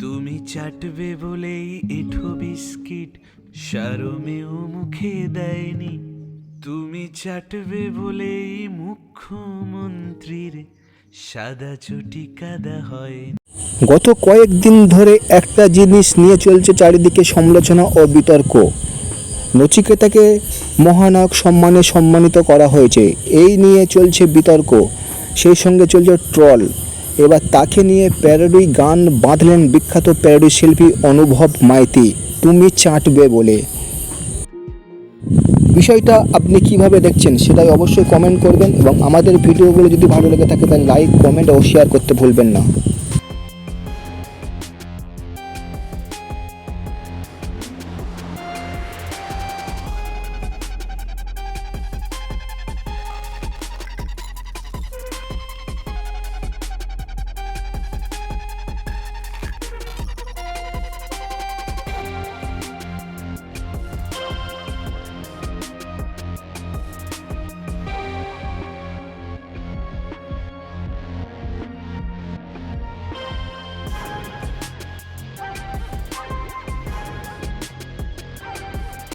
তুমি চাটবে বলেই এঠো বিস্কিট, সারমেও মুখে দেয়নি। তুমি চাটবে বলেই মুখ্যমন্ত্রীর সাদা চটি কাদা হয় গত কয়েকদিন ধরে একটা জিনিস নিয়ে চলছে চারিদিকে সমালোচনা ও বিতর্ক। নচিকেতাকে মহানায়ক সম্মানে সম্মানিত করা হয়েছে। এই নিয়ে চলছে বিতর্ক। সেই সঙ্গে চলছে ট্রল। এবার তাকে নিয়ে প্যারোডি গান বাঁধলেন বিখ্যাত প্যারোডি শিল্পী অনুভব মাইতি। তুমি চাটবে বলে। বিষয়টা আপনি কীভাবে দেখছেন সেটাই অবশ্যই কমেন্ট করবেন এবং আমাদের ভিডিওগুলো যদি ভালো লেগে থাকে তাহলে লাইক কমেন্ট ও শেয়ার করতে ভুলবেন না।